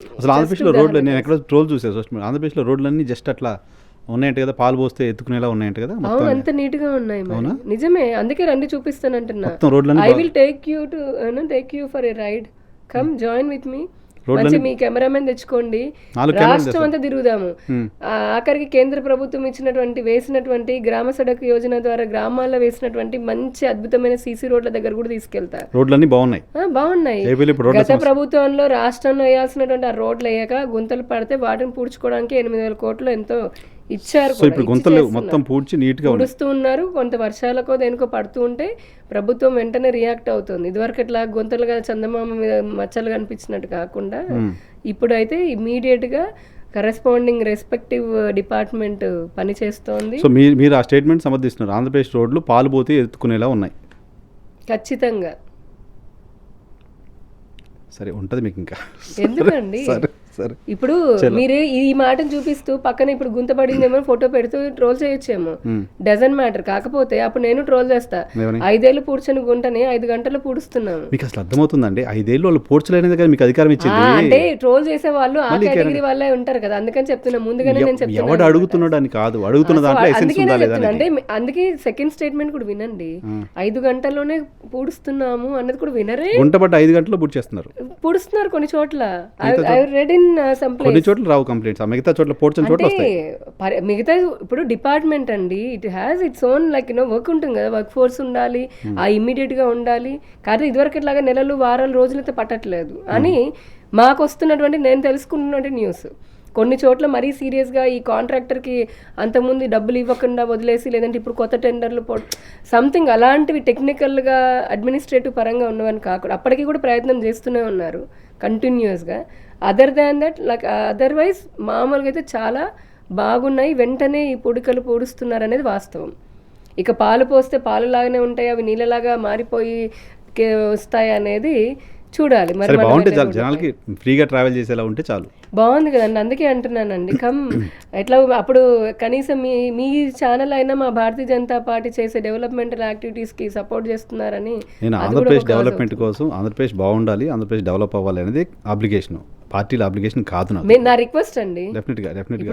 అసలు ఆంధ్రప్రదేశ్లో రోడ్లు నేను ఎక్కడ ట్రోల్ చూసాను సోషల్ మీడియా ఆంధ్రప్రదేశ్లో రోడ్లన్నీ జస్ట్ అట్లా ఉన్నాయంట కదా పాలు పోస్తే ఎత్తుకునేలా ఉన్నాయంట కదా మొత్తం అంత నీట్గా ఉన్నాయి నిజమే అందుకే రండి మొత్తం రోడ్లన్నీ I will take you to take you for a ride come join with me మంచి మీ కెమెరామెన్ తెచ్చుకోండి. రాష్ట్రం అంతా తిరుగుదాము. ఆఖరికి కేంద్ర ప్రభుత్వం ఇచ్చినటువంటి వేసినటువంటి గ్రామ సడక్ యోజన ద్వారా గ్రామాల్లో వేసినటువంటి మంచి అద్భుతమైన సీసీ రోడ్ల దగ్గర కూడా తీసుకెళ్తా రోడ్లన్నీ బాగున్నాయి. బాగున్నాయి. గత ప్రభుత్వంలో రాష్ట్రంలో వేయాల్సినటువంటి ఆ రోడ్లు వేయక గుంతలు పడితే వాటిని పూడ్చుకోవడానికి ఎనిమిది వేల కోట్లు ఎంతో ఇచ్చారు సో. ఇప్పుడు గుంతలు. మొత్తం పూడ్చి నీట్గా పూడుస్తూ ఉన్నారు. కొంత వర్షాలకో దేనికో పడుతూ ఉంటే ప్రభుత్వం వెంటనే రియాక్ట్ అవుతుంది. ఇదివరకు ఇట్లా గుంతలుగా చందమామ మీద మచ్చలు కనిపించినట్టు కాకుండా ఇప్పుడైతే ఇమీడియట్గా కరెస్పాండింగ్ రెస్పెక్టివ్ డిపార్ట్మెంట్ పని చేస్తోంది. సో మీరు మీరు ఆ స్టేట్మెంట్ సమర్థిస్తున్నారు. ఆంధ్రప్రదేశ్ రోడ్లు పాలు పోతే ఎత్తుకునేలా ఉన్నాయి. ఖచ్చితంగా. సరే ఉంటుంది మీకు ఇంకా. ఎందుకండి? ఇప్పుడు మీరు ఈ మాటను చూపిస్తూ పక్కన ఇప్పుడు గుంత పడిందేమో ఫోటో పెడుతూ ట్రోల్ చేయొచ్చేమో. Doesn't matter. కాకపోతే అప్పుడు నేను ట్రోల్ చేస్తా? ఐదేళ్ళు పూడ్చని గుంటని ఐదు గంటలు పూడుస్తున్నాము మీకు అసలు అర్థమవుతుందండి. ఐదేళ్ళు వాళ్ళు పోడ్చలేనిది కదా మీకు అధికారం ఇచ్చింది. అంటే ట్రోల్ చేసే వాళ్ళు ఆ కేటగిరీ వాళ్ళే ఉంటారు కదా. అందుకని చెప్తున్నా. ముందుగానే నేను చెప్తున్నా ఎవడు అడుగుతున్నాడు అని కాదు. అడుగుతున్న దాంట్లో ఎసెన్స్ ఉందా లేదా. అంటే అందుకే సెకండ్ స్టేట్మెంట్ కూడా వినండి. ఐదు గంటల్లోనే పూడుస్తున్నాము అన్నది కూడా వినరే గుంట పడ్డ ఐదు గంటల్లో పూర్తి చేస్తున్నారు పూడుస్తున్నారు కొన్ని చోట్ల. ఐ రెడ్ ఇన్ సమ్ కొన్ని చోట్ల రావు కంప్లైంట్స్ ఆ మిగతా చోట్ల పోడ్చని చోట్ల వస్తాయి. మిగతా ఇప్పుడు డిపార్ట్మెంట్ అండి it has its own like you know work ఉంటుంది కదా వర్క్ ఫోర్స్ ఉండాలి ఆ ఇమ్మీడియట్గా ఉండాలి. కాదు ఇదివరకు ఇట్లాగా నెలలు వారాలు రోజులైతే పట్టట్లేదు. అని మాకు వస్తున్నటువంటి నేను తెలుసుకున్నటువంటి న్యూస్ కొన్ని చోట్ల మరీ సీరియస్గా ఈ కాంట్రాక్టర్కి అంతకుముందు డబ్బులు ఇవ్వకుండా వదిలేసి లేదంటే ఇప్పుడు కొత్త టెండర్లు పో సంథింగ్ అలాంటివి టెక్నికల్గా అడ్మినిస్ట్రేటివ్ పరంగా ఉన్నవని కాకుండా అప్పటికి కూడా ప్రయత్నం చేస్తూనే ఉన్నారు కంటిన్యూస్గా. Other than that like otherwise మామూలుగా అయితే చాలా బాగున్నాయి. వెంటనే ఈ పొడికలు పొడుస్తున్నారు అనేది వాస్తవం. ఇక పాలు పోస్తే పాలు లాగానే ఉంటాయి. అవి నీళ్ళలాగా మారిపోయి వస్తాయి అనేది చూడాలి. మరి బాగుంటే చాలు. జనాలకి ఫ్రీగా ట్రావెల్ చేసేలా ఉంటే చాలు. బాగుంది కదండి అందుకే అంటున్నానండి. కమ్ ఎట్లా అప్పుడు కనీసం మీ మీ ఛానల్ అయినా మా భారతీయ జనతా పార్టీ చేసే డెవలప్మెంటల్ యాక్టివిటీస్కి సపోర్ట్ చేస్తున్నారని నేను ఆంధ్రప్రదేశ్ డెవలప్మెంట్ కోసం ఆంధ్రప్రదేశ్ బాగుండాలి ఆంధ్రప్రదేశ్ డెవలప్ అవ్వాలి అనేది అప్లికేషన్ పార్టీల అప్లికేషన్ కాదు నా రిక్వెస్ట్ అండి. డెఫినెట్గా డెఫినెట్గా